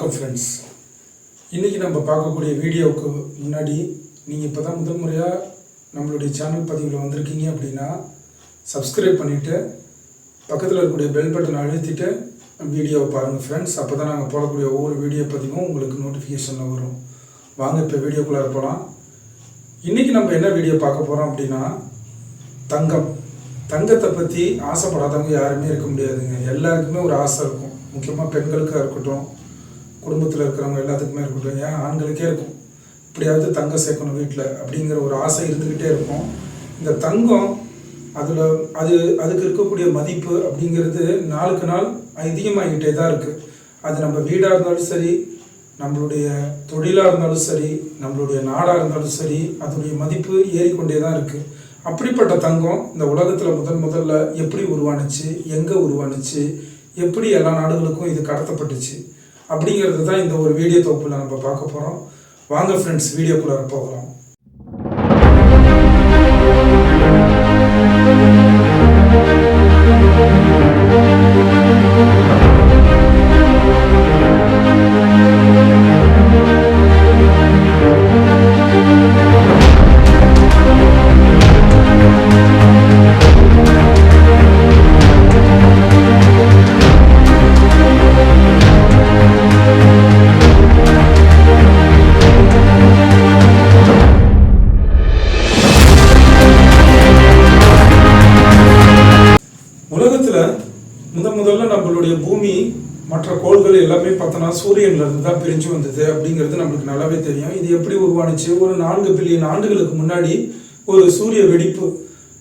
வணக்கம் ஃப்ரெண்ட்ஸ் இன்றைக்கி நம்ம பார்க்கக்கூடிய வீடியோவுக்கு முன்னாடி நீங்கள் இப்போ தான் முதல் முறையாக நம்மளுடைய சேனல் பதிவில் வந்திருக்கீங்க அப்படின்னா சப்ஸ்கிரைப் பண்ணிவிட்டு பக்கத்தில் இருக்கக்கூடிய பெல் பட்டன் அழுத்திட்டு வீடியோவை பாருங்கள் ஃப்ரெண்ட்ஸ் அப்போ தான் நாங்கள் போடக்கூடிய ஒவ்வொரு வீடியோ பதிவும் உங்களுக்கு நோட்டிஃபிகேஷனில் வரும். வாங்க இப்போ வீடியோக்குள்ளே போகலாம் இன்றைக்கி நம்ம என்ன வீடியோ பார்க்க போகிறோம் அப்படின்னா தங்கம். தங்கத்தை பற்றி ஆசைப்படாதவங்க யாருமே இருக்க முடியாதுங்க. எல்லாருக்குமே ஒரு ஆசை இருக்கும். முக்கியமாக பெண்களுக்காக இருக்கட்டும் குடும்பத்தில் இருக்கிறவங்க எல்லாத்துக்குமே இருக்கட்டும் ஏன் ஆண்களுக்கே இருக்கும். இப்படியாவது தங்கம் சேர்க்கணும் வீட்டில் அப்படிங்கிற ஒரு ஆசை இருந்துக்கிட்டே இருக்கும். இந்த தங்கம் அதில் அது அதுக்கு இருக்கக்கூடிய மதிப்பு அப்படிங்கிறது நாளுக்கு நாள் அதிகமாகிட்டே தான் இருக்குது அது நம்ம வீடாக இருந்தாலும் சரி நம்மளுடைய தொழிலாக இருந்தாலும் சரி நம்மளுடைய நாடாக இருந்தாலும் சரி அதனுடைய மதிப்பு ஏறிக்கொண்டே தான் இருக்குது அப்படிப்பட்ட தங்கம் இந்த உலகத்தில் முதல் முதல்ல எப்படி உருவானுச்சு எங்கே உருவானுச்சு எப்படி எல்லா நாடுகளுக்கும் இது கடத்தப்பட்டுச்சு அப்படிங்கிறது தான் இந்த ஒரு வீடியோ தொகுப்பில் நம்ம பார்க்க போகிறோம் வாங்க ஃப்ரெண்ட்ஸ் வீடியோக்குள்ளே போகலாம். உலகத்தில் முதல்ல நம்மளுடைய பூமி மற்ற கோள்கள் எல்லாமே பார்த்தோன்னா சூரியன்ல இருந்து தான் பிரிஞ்சு வந்தது அப்படிங்கிறது நம்மளுக்கு நல்லாவே தெரியும். இது எப்படி உருவானுச்சு? ஒரு நான்கு பில்லியன் ஆண்டுகளுக்கு முன்னாடி ஒரு சூரிய வெடிப்பு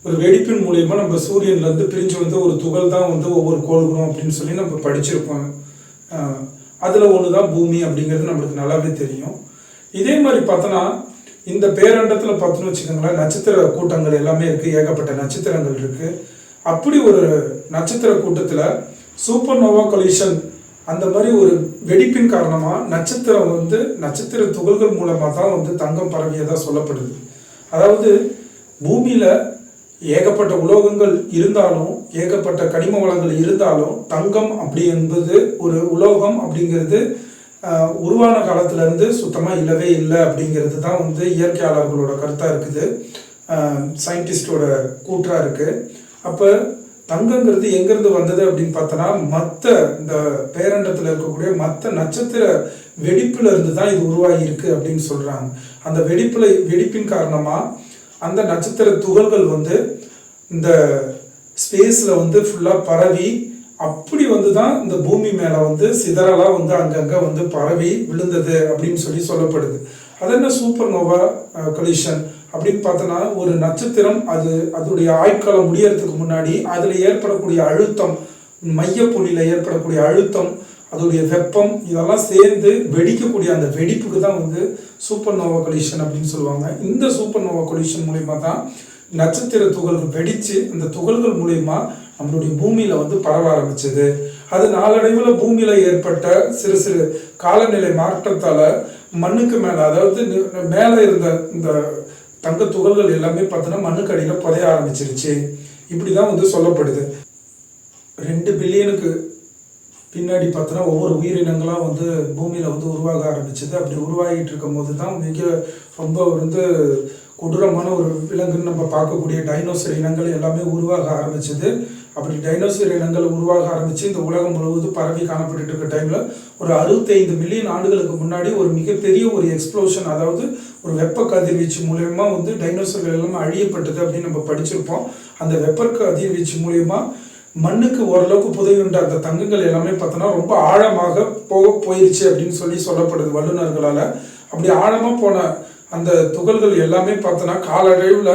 ஒரு வெடிப்பின் மூலயமா நம்ம சூரியன்ல இருந்து பிரிஞ்சு வந்த ஒரு துகள் தான் வந்து ஒவ்வொரு கோள்களும் அப்படின்னு சொல்லி நம்ம படிச்சிருப்போம். அதில் அதுல ஒன்று தான் பூமி அப்படிங்கிறது நம்மளுக்கு நல்லாவே தெரியும். இதே மாதிரி பார்த்தோன்னா இந்த பேரண்டத்தில் பார்த்தோன்னு வச்சுக்கோங்களேன் நட்சத்திர கூட்டங்கள் எல்லாமே இருக்குது ஏகப்பட்ட நட்சத்திரங்கள் இருக்குது அப்படி ஒரு நட்சத்திர கூட்டத்தில் சூப்பர் நோவா கொலிஷன் அந்த மாதிரி ஒரு வெடிப்பின் காரணமாக நட்சத்திரம் வந்து நட்சத்திர துகள்கள் மூலமாக தான் வந்து தங்கம் பரவியதாக சொல்லப்படுது. அதாவது பூமியில் ஏகப்பட்ட உலோகங்கள் இருந்தாலும் ஏகப்பட்ட கனிம வளங்கள் இருந்தாலும் தங்கம் அப்படி என்பது ஒரு உலோகம் அப்படிங்கிறது உருவான காலத்திலேருந்து சுத்தமாக இல்லவே இல்லை அப்படிங்கிறது தான் வந்து இயற்கையாளர்களோட கருத்தாக இருக்குது. சயின்டிஸ்டோட கூற்றாக இருக்குது அப்போ தங்கங்கிறது எங்கிருந்து வந்தது அப்படின்னு பார்த்தோன்னா மற்ற இந்த பேரண்டத்தில் இருக்கக்கூடிய மற்ற நட்சத்திர வெடிப்புல இருந்து தான் இது உருவாகி இருக்கு அப்படின்னு சொல்றாங்க. அந்த வெடிப்புல வெடிப்பின் காரணமா அந்த நட்சத்திர துகள்கள் வந்து இந்த ஸ்பேஸ்ல வந்து ஃபுல்லாக பரவி அப்படி வந்து தான் இந்த பூமி மேலே வந்து சிதறலாக வந்து அங்கங்கே வந்து பரவி விழுந்தது அப்படின்னு சொல்லி சொல்லப்படுது. அது என்ன சூப்பர் நோவா கொலிஷன் அப்படின்னு பார்த்தோன்னா ஒரு நட்சத்திரம் அது அதோடைய ஆயுட்காலம் முடியறதுக்கு முன்னாடி அதில் ஏற்படக்கூடிய அழுத்தம் மையப்புள்ளியில் ஏற்படக்கூடிய அழுத்தம் அதோடைய வெப்பம் இதெல்லாம் சேர்ந்து வெடிக்கக்கூடிய அந்த வெடிப்புக்கு தான் வந்து சூப்பர் நோவா கொலிஷன் அப்படின்னு சொல்லுவாங்க. இந்த சூப்பர் நோவா கொலிஷன் மூலயமா தான் நட்சத்திர துகள்கள் வெடித்து அந்த துகள்கள் மூலயமா நம்மளுடைய பூமியில் வந்து பரவ ஆரம்பிச்சது. அது நாளடைவில் பூமியில் ஏற்பட்ட சிறு சிறு காலநிலை மாற்றத்தால் மண்ணுக்கு மேலே அதாவது மேலே இருந்த இந்த தங்க துகள்கள் எல்லாமே பார்த்தோன்னா மண்ணுக்கு அடியில் புதைய ஆரம்பிச்சிருச்சு. இப்படி தான் வந்து சொல்லப்படுது. ரெண்டு பில்லியனுக்கு பின்னாடி பார்த்தோன்னா ஒவ்வொரு உயிரினங்களாக வந்து பூமியில் வந்து உருவாக ஆரம்பிச்சது. அப்படி உருவாகிட்டு இருக்கும் போது தான் மிக ரொம்ப வந்து கொடூரமான ஒரு விலங்குன்னு நம்ம பார்க்கக்கூடிய டைனோசர் இனங்கள் எல்லாமே உருவாக ஆரம்பிச்சது. அப்படி டைனோசர் இனங்கள் உருவாக ஆரம்பிச்சு இந்த உலகம் முழுவதும் பரவி காணப்பட்டுட்டு இருக்க டைமில் ஒரு அறுபத்தைந்து மில்லியன் ஆண்டுகளுக்கு முன்னாடி ஒரு மிகப்பெரிய ஒரு எக்ஸ்ப்ளோஷன் அதாவது ஒரு வெப்ப கதிர்வீச்சு மூலயமா வந்து டைனோசர்கள் எல்லாமே அழியப்பட்டது அப்படின்னு நம்ம படிச்சிருப்போம். அந்த வெப்ப கதிர்வீச்சு மூலயமா மண்ணுக்கு ஓரளவுக்கு புதையுண்ட அந்த தங்கங்கள் எல்லாமே பார்த்தோன்னா ரொம்ப ஆழமாக போக போயிருச்சு அப்படின்னு சொல்லி சொல்லப்படுது வல்லுநர்களால். அப்படி ஆழமாக போன அந்த துகள்கள் எல்லாமே பார்த்தோன்னா காலடைவில்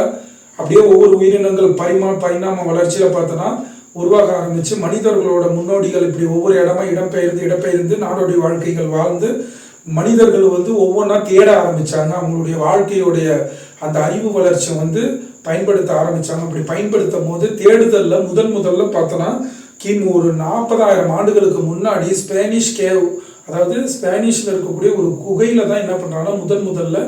அப்படியே ஒவ்வொரு உயிரினங்கள் பரிமா பரிணாம வளர்ச்சியில் பார்த்தோன்னா உருவாக ஆரம்பிச்சு மனிதர்களோட முன்னோடிகள் இப்படி ஒவ்வொரு இடமா இடம்பெயர்ந்து இடம்பெயர்ந்து நாடோடி வாழ்க்கைகள் வாழ்ந்து மனிதர்கள் வந்து ஒவ்வொன்றா தேட ஆரம்பிச்சாங்க. அவங்களுடைய வாழ்க்கையுடைய அந்த அறிவு வளர்ச்சி வந்து பயன்படுத்த ஆரம்பிச்சாங்க. அப்படி பயன்படுத்தும் போது தேடுதல்ல முதன் முதல்ல பார்த்தோன்னா கிமு ஒரு நாற்பதாயிரம் ஆண்டுகளுக்கு முன்னாடி ஸ்பானிஷ் கேவ் அதாவது ஸ்பானிஷ்ல இருக்கக்கூடிய ஒரு குகையில தான் என்ன பண்ணுறாங்கன்னா முதன் முதல்ல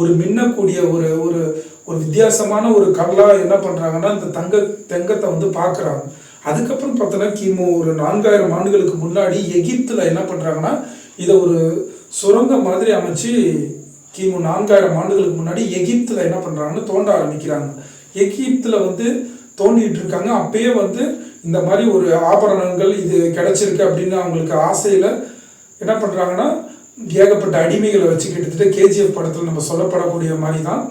ஒரு மின்னக்கூடிய ஒரு ஒரு ஒரு வித்தியாசமான ஒரு கல்லா என்ன பண்றாங்கன்னா இந்த தங்க தங்கத்தை வந்து பார்க்குறாங்க. அதுக்கப்புறம் பார்த்தோன்னா கிமு ஒரு நான்காயிரம் ஆண்டுகளுக்கு முன்னாடி எகிப்தில் என்ன பண்ணுறாங்கன்னா இதை ஒரு சுரங்கம் மாதிரி அமைச்சு கிமு நான்காயிரம் ஆண்டுகளுக்கு முன்னாடி எகிப்தில் என்ன பண்ணுறாங்கன்னு தோண்ட ஆரம்பிக்கிறாங்க. எகிப்தில் வந்து தோண்டிட்டு இருக்காங்க. அப்பயே வந்து இந்த மாதிரி ஒரு ஆபரணங்கள் இது கிடைச்சிருக்கு அப்படின்னு அவங்களுக்கு ஆசையில் என்ன பண்ணுறாங்கன்னா ஏகப்பட்ட அடிமைகளை வச்சு கிட்டத்தட்ட கேஜிஎஃப் படத்தில் நம்ம சொல்லப்படக்கூடிய மாதிரி தான்.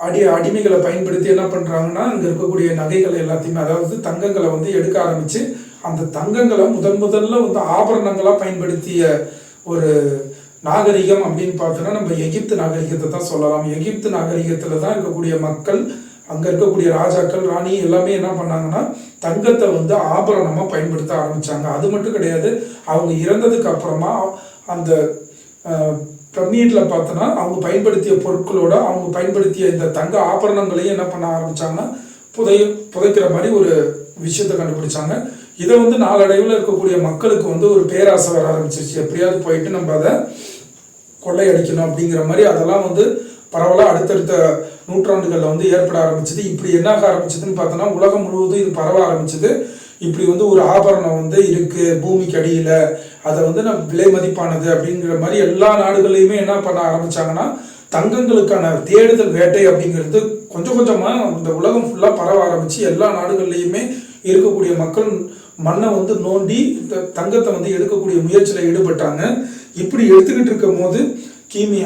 அடி அடிமைகளை பயன்படுத்தி என்ன பண்ணுறாங்கன்னா அங்கே இருக்கக்கூடிய நகைகளை எல்லாத்தையுமே அதாவது தங்கங்களை வந்து எடுக்க ஆரம்பித்து அந்த தங்கங்களை முதன் முதல்ல வந்து ஆபரணங்களாக பயன்படுத்திய ஒரு நாகரிகம் அப்படின்னு பார்த்தோன்னா நம்ம எகிப்து நாகரிகத்தை தான் சொல்லலாம். எகிப்து நாகரிகத்தில் தான் இருக்கக்கூடிய மக்கள் அங்கே இருக்கக்கூடிய ராஜாக்கள் ராணி எல்லாமே என்ன பண்ணாங்கன்னா தங்கத்தை வந்து ஆபரணமாக பயன்படுத்த ஆரம்பித்தாங்க அது மட்டும் கிடையாது அவங்க இறந்ததுக்கு அப்புறமா அந்த பிரமிடில் பார்த்தோன்னா அவங்க பயன்படுத்திய பொருட்களோட அவங்க பயன்படுத்திய இந்த தங்க ஆபரணங்களையும் என்ன பண்ண ஆரம்பிச்சாங்கன்னா புதை புதைக்கிற மாதிரி ஒரு விஷயத்தை கண்டுபிடிச்சாங்க. இதை வந்து நாளடைவில் இருக்கக்கூடிய மக்களுக்கு வந்து ஒரு பேராசை வர ஆரம்பிச்சிருச்சு. எப்படியாவது போயிட்டு நம்ம அதை கொள்ளையடிக்கணும் அப்படிங்கிற மாதிரி அதெல்லாம் வந்து பரவலாக அடுத்தடுத்த நூற்றாண்டுகளில் வந்து ஏற்பட ஆரம்பிச்சது. இப்படி என்னாக ஆரம்பிச்சதுன்னு பார்த்தோன்னா உலகம் முழுவதும் இது பரவ ஆரம்பிச்சது. இப்படி வந்து ஒரு ஆபரணம் வந்து இருக்குது பூமிக்கு அடியில். அதை வந்து நம்ம விலை மதிப்பானது அப்படிங்கிற மாதிரி எல்லா நாடுகள்லையுமே என்ன பண்ண ஆரம்பிச்சாங்கன்னா தங்கங்களுக்கான தேடுதல் வேட்டை அப்படிங்கிறது கொஞ்சம் கொஞ்சமாக இந்த உலகம் ஃபுல்லாக பரவ ஆரம்பிச்சு எல்லா நாடுகள்லையுமே இருக்கக்கூடிய மக்கள் மண்ணை வந்து நோண்டி இந்த தங்கத்தை வந்து எடுக்கக்கூடிய முயற்சியில் ஈடுபட்டாங்க. இப்படி எடுத்துக்கிட்டு இருக்கும் போது கிமி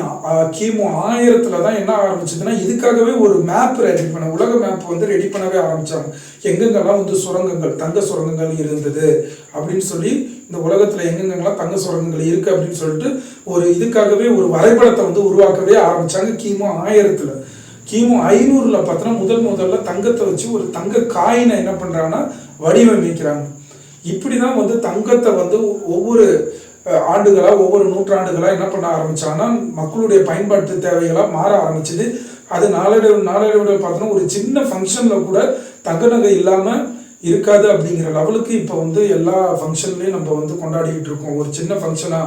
கிமு ஆயிரத்துல தான் என்ன ஆரம்பிச்சதுன்னா இதுக்காகவே ஒரு மேப் ரெடி பண்ண உலக மேப் வந்து ரெடி பண்ணவே ஆரம்பிச்சாங்க. எங்கெங்கெல்லாம் வந்து சுரங்கங்கள் தங்க சுரங்கங்கள் இருந்தது அப்படின்னு சொல்லி இந்த உலகத்துல எங்கெங்கெல்லாம் தங்க சுரங்கங்கள் இருக்கு அப்படின்னு சொல்லிட்டு ஒரு இதுக்காகவே ஒரு வரைபடத்தை வந்து உருவாக்கவே ஆரம்பிச்சாங்க கிமு ஆயிரத்துல. கிமு ஐநூறுல பார்த்தோன்னா முதல் முதல்ல தங்கத்தை வச்சு ஒரு தங்க காயினை என்ன பண்றாங்கன்னா வடிவமைக்கிறாங்க. இப்படிதான் வந்து தங்கத்தை வந்து ஒவ்வொரு ஆண்டுகளாக ஒவ்வொரு நூற்றாண்டுகளாக என்ன பண்ண ஆரம்பித்தாங்கன்னா மக்களுடைய பயன்பாட்டு தேவைகளாக மாற ஆரம்பிச்சது. அது நாளடைவு நாளடைவில் பார்த்தோன்னா ஒரு சின்ன ஃபங்க்ஷனில் கூட தங்க நகை இல்லாமல் இருக்காது அப்படிங்கிற லெவலுக்கு இப்போ வந்து எல்லா ஃபங்க்ஷன்லையும் நம்ம வந்து கொண்டாடிக்கிட்டு இருக்கோம். ஒரு சின்ன ஃபங்க்ஷனாக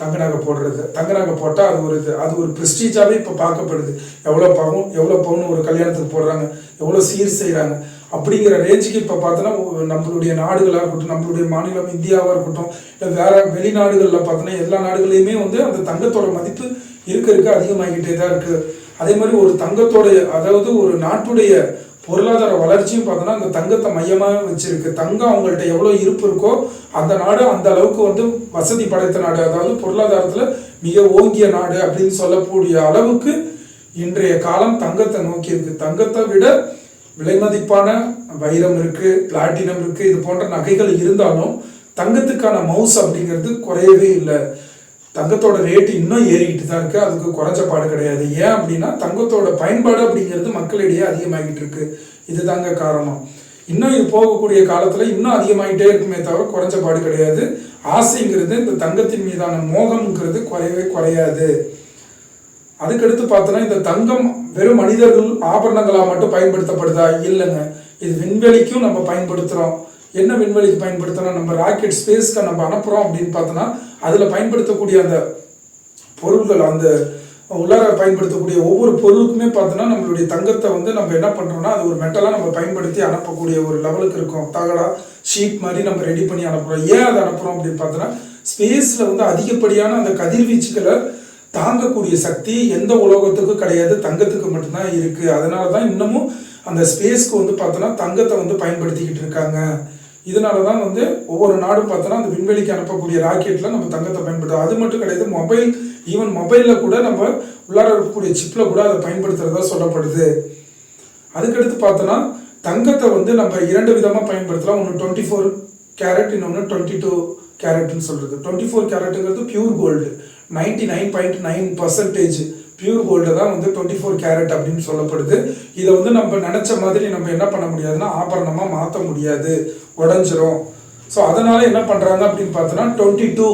தங்க நகை போடுறது. தங்க நகை போட்டால் அது ஒரு இது. அது ஒரு ப்ரெஸ்டீஜாகவே இப்போ பார்க்கப்படுது. எவ்வளோ பவுன் எவ்வளோ பவுன் ஒரு கல்யாணத்துக்கு போடுறாங்க. எவ்வளோ சீர் செய்கிறாங்க அப்படிங்கிற ரேஞ்சுக்கு இப்போ பார்த்தோன்னா நம்மளுடைய நாடுகளாக இருக்கட்டும் நம்மளுடைய மாநிலம் இந்தியாவாக இருக்கட்டும் இல்லை வேற வெளிநாடுகளில் பார்த்தோன்னா எல்லா நாடுகளையுமே வந்து அந்த தங்கத்தோட மதிப்பு இருக்க இருக்க அதிகமாகிட்டே தான் இருக்குது அதே மாதிரி ஒரு தங்கத்தோடைய அதாவது ஒரு நாட்டுடைய பொருளாதார வளர்ச்சியும் பார்த்தோன்னா அந்த தங்கத்தை மையமாக வச்சுருக்கு. தங்கம் அவங்கள்ட்ட எவ்வளோ இருப்பு இருக்கோ அந்த நாடு அந்த அளவுக்கு வந்து வசதி படைத்த நாடு. அதாவது பொருளாதாரத்தில் மிக ஓங்கிய நாடு அப்படின்னு சொல்லக்கூடிய அளவுக்கு இன்றைய காலம் தங்கத்தை நோக்கி இருக்கு. தங்கத்தை விட விலைமதிப்பான வைரம் இருக்குது பிளாட்டினம் இருக்குது இது போன்ற நகைகள் இருந்தாலும் தங்கத்துக்கான மவுஸ் அப்படிங்கிறது குறையவே இல்லை. தங்கத்தோட ரேட் இன்னும் ஏறிக்கிட்டு தான் இருக்குது அதுக்கு குறைஞ்ச பாடு கிடையாது. ஏன் அப்படின்னா தங்கத்தோட பயன்பாடு அப்படிங்கிறது மக்களிடையே அதிகமாகிட்டு இருக்கு. இதுதாங்க காரணம். இன்னும் இது போகக்கூடிய காலத்தில் இன்னும் அதிகமாகிட்டே இருக்குமே தவிர குறைஞ்ச பாடு கிடையாது. ஆசைங்கிறது இந்த தங்கத்தின் மீதான மோகம்ங்கிறது குறையவே குறையாது. அதுக்கடுத்து பார்த்தோன்னா இந்த தங்கம் வெறும் மனிதர்கள் ஆபரணங்களாக மட்டும் பயன்படுத்தப்படுதா? இல்லைங்க. இது விண்வெளிக்கும் நம்ம பயன்படுத்துகிறோம் என்ன விண்வெளிக்கு பயன்படுத்தணும்? நம்ம ராக்கெட் ஸ்பேஸ்க்கு நம்ம அனுப்புகிறோம் அப்படின்னு பார்த்தோன்னா அதில் பயன்படுத்தக்கூடிய அந்த பொருள்கள் அந்த உள்ளார பயன்படுத்தக்கூடிய ஒவ்வொரு பொருளுக்குமே பார்த்தோன்னா நம்மளுடைய தங்கத்தை வந்து நம்ம என்ன பண்ணுறோம்னா அது ஒரு மெட்டலாக நம்ம பயன்படுத்தி அனுப்பக்கூடிய ஒரு லெவலுக்கு இருக்கும். தகடா ஷீட் மாதிரி நம்ம ரெடி பண்ணி அனுப்புகிறோம் ஏன் அதை அனுப்புகிறோம் அப்படின்னு பார்த்தோன்னா ஸ்பேஸில் வந்து அதிகப்படியான அந்த கதிர்வீச்சுகளை தாங்கக்கூடிய சக்தி எந்த உலோகத்துக்கும் கிடையாது தங்கத்துக்கு மட்டும்தான் இருக்கு. அதனால தான் இன்னமும் அந்த ஸ்பேஸ்க்கு வந்து பார்த்தோன்னா தங்கத்தை வந்து பயன்படுத்திக்கிட்டு இருக்காங்க. இதனால தான் வந்து ஒவ்வொரு நாடும் பார்த்தோன்னா அந்த விண்வெளிக்கு அனுப்பக்கூடிய ராக்கெட்டில் நம்ம தங்கத்தை பயன்படுத்தும் அது மட்டும் கிடையாது மொபைல் ஈவன் மொபைலில் கூட நம்ம உள்ளார இருக்கக்கூடிய சிப்பில் கூட அதை பயன்படுத்துறதா சொல்லப்படுது. அதுக்கடுத்து பார்த்தோன்னா தங்கத்தை வந்து நம்ம இரண்டு விதமாக பயன்படுத்தலாம். ஒன்று டுவெண்ட்டி ஃபோர் கேரட் இன்னொன்று டுவெண்ட்டி டூ கேரட்னு சொல்கிறது twenty four கேரட்டுங்கிறது pure gold ninety nine point nine percentage pure gold தான் வந்து டுவெண்ட்டி ஃபோர் கேரட் அப்படின்னு சொல்லப்படுது. இதை வந்து நம்ம நினச்ச மாதிரி நம்ம என்ன பண்ண முடியாதுன்னா ஆபரணமாக மாற்ற முடியாது. உடஞ்சிரும். ஸோ அதனால் என்ன பண்ணுறாங்க அப்படின்னு பார்த்தோன்னா டுவெண்ட்டி டூ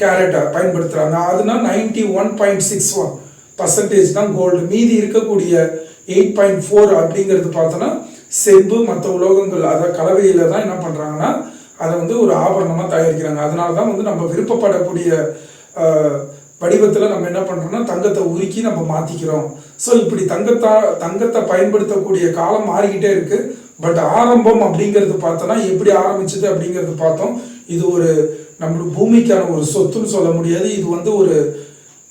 கேரட்டை பயன்படுத்துகிறாங்க அதுனா ninety one point six one percentage தான் கோல்டு மீதி இருக்கக்கூடிய எயிட் பாயிண்ட் ஃபோர் அப்படிங்கிறது பார்த்தோன்னா செம்பு மற்ற உலோகங்கள் அதை கலவையில் தான் என்ன பண்ணுறாங்கன்னா அதை வந்து ஒரு ஆபரணமாக தயாரிக்கிறாங்க. அதனால தான் வந்து நம்ம விருப்பப்படக்கூடிய வடிவத்தில் நம்ம என்ன பண்ணுறோம்னா தங்கத்தை உருக்கி நம்ம மாற்றிக்கிறோம் ஸோ இப்படி தங்கத்தா தங்கத்தை பயன்படுத்தக்கூடிய காலம் மாறிக்கிட்டே இருக்குது பட் ஆரம்பம் அப்படிங்கிறது பார்த்தோன்னா எப்படி ஆரம்பிச்சது அப்படிங்கிறது பார்த்தோம். இது ஒரு நம்மளுக்கு பூமிக்கான ஒரு சொத்துன்னு சொல்ல முடியாது. இது வந்து ஒரு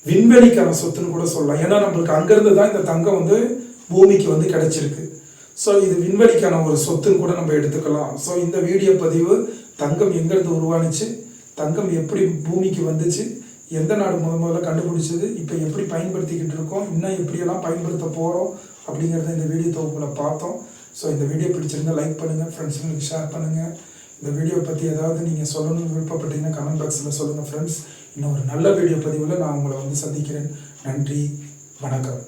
விண்வெளிக்கான சொத்துன்னு கூட சொல்லலாம். ஏன்னா நம்மளுக்கு அங்கேருந்து தான் இந்த தங்கம் வந்து பூமிக்கு வந்து கிடைச்சிருக்கு. ஸோ இது விண்வெளிக்கான ஒரு சொத்துன்னு கூட நம்ம எடுத்துக்கலாம். ஸோ இந்த வீடியோ பதிவு தங்கம் எங்கேருந்து உருவானுச்சு? தங்கம் எப்படி பூமிக்கு வந்துச்சு? எந்த நாடு முத முதல்ல கண்டுபிடிச்சது இப்போ எப்படி பயன்படுத்திக்கிட்டு இருக்கோம் இன்னும் எப்படியெல்லாம் பயன்படுத்த போகிறோம் அப்படிங்கிறத இந்த வீடியோ தொகுப்பில் பார்த்தோம். ஸோ இந்த வீடியோ பிடிச்சிருந்தால் லைக் பண்ணுங்கள் ஃப்ரெண்ட்ஸுங்களுக்கு ஷேர் பண்ணுங்கள் இந்த வீடியோ பற்றி ஏதாவது நீங்கள் சொல்லணும்னு விருப்பப்பட்டீங்கன்னா கமெண்ட் பாக்ஸில் சொல்லுங்கள் ஃப்ரெண்ட்ஸ் இன்னும் ஒரு நல்ல வீடியோ பதிவில் நான் உங்களை வந்து சந்திக்கிறேன். நன்றி வணக்கம்.